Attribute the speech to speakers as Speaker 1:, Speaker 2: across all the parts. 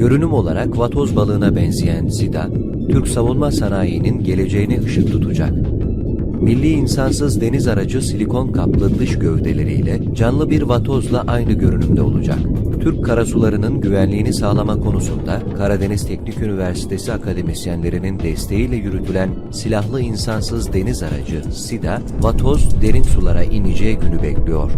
Speaker 1: Görünüm olarak vatoz balığına benzeyen Sida, Türk savunma sanayinin geleceğine ışık tutacak. Milli insansız deniz aracı silikon kaplı dış gövdeleriyle canlı bir vatozla aynı görünümde olacak. Türk karasularının güvenliğini sağlama konusunda Karadeniz Teknik Üniversitesi akademisyenlerinin desteğiyle yürütülen silahlı insansız deniz aracı SIDA, vatoz derin sulara ineceği günü bekliyor.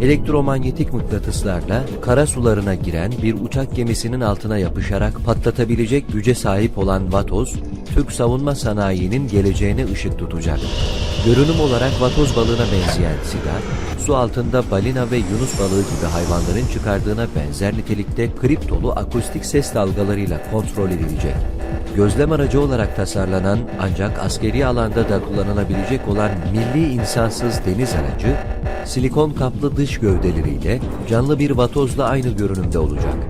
Speaker 1: Elektromanyetik mıknatıslarla kara sularına giren bir uçak gemisinin altına yapışarak patlatabilecek güce sahip olan vatoz, Türk savunma sanayinin geleceğine ışık tutacak. Görünüm olarak vatoz balığına benzeyen SIDA, su altında balina ve yunus balığı gibi hayvanların çıkardığına benzer nitelikte kriptolu akustik ses dalgalarıyla kontrol edilecek. Gözlem aracı olarak tasarlanan ancak askeri alanda da kullanılabilecek olan milli insansız deniz aracı, silikon kaplı dış gövdeleriyle canlı bir vatozla aynı görünümde olacak.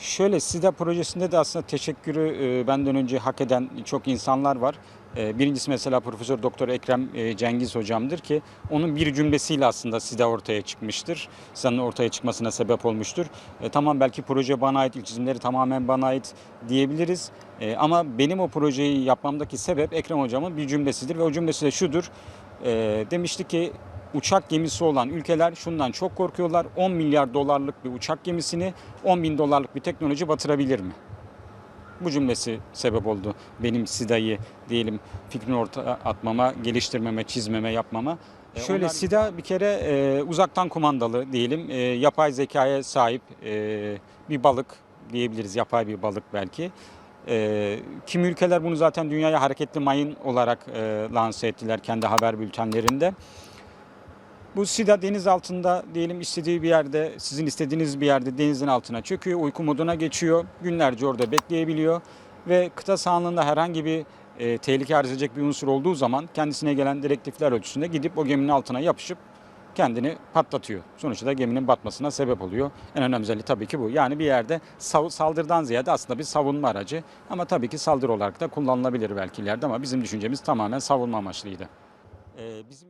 Speaker 2: Şöyle SIDA projesinde de aslında teşekkürü e, benden önce hak eden çok insanlar var. E, Birincisi mesela Profesör Doktor Ekrem e, Cengiz hocamdır ki onun bir cümlesiyle aslında SIDA ortaya çıkmıştır. SIDA'nın ortaya çıkmasına sebep olmuştur. E, Tamam belki proje bana ait, ilk çizimleri tamamen bana ait diyebiliriz. E, Ama benim o projeyi yapmamdaki sebep Ekrem hocamın bir cümlesidir ve o cümlesi de şudur. E, Demişti ki uçak gemisi olan ülkeler şundan çok korkuyorlar. 10 milyar dolarlık bir uçak gemisini 10 bin dolarlık bir teknoloji batırabilir mi? Bu cümlesi sebep oldu benim SIDA'yı diyelim fikrini ortaya atmama, geliştirmeme, çizmeme, yapmama.
Speaker 3: E,
Speaker 2: Şöyle
Speaker 3: onlar-
Speaker 2: SIDA bir kere e, uzaktan kumandalı diyelim e, yapay zekaya sahip e, bir balık diyebiliriz yapay bir balık belki. E, kimi ülkeler bunu zaten dünyaya hareketli mayın olarak e, lanse ettiler kendi haber bültenlerinde. Bu SIDA deniz altında diyelim istediği bir yerde, sizin istediğiniz bir yerde denizin altına çöküyor, uyku moduna geçiyor. Günlerce orada bekleyebiliyor ve kıta sahanlığında herhangi bir e, tehlike arz edecek bir unsur olduğu zaman kendisine gelen direktifler ölçüsünde gidip o geminin altına yapışıp kendini patlatıyor. Sonuçta da geminin batmasına sebep oluyor. En önemli özelliği tabii ki bu. Yani bir yerde saldırıdan ziyade aslında bir savunma aracı ama tabii ki saldırı olarak da kullanılabilir belki ileride ama bizim düşüncemiz tamamen savunma amaçlıydı. Ee, bizim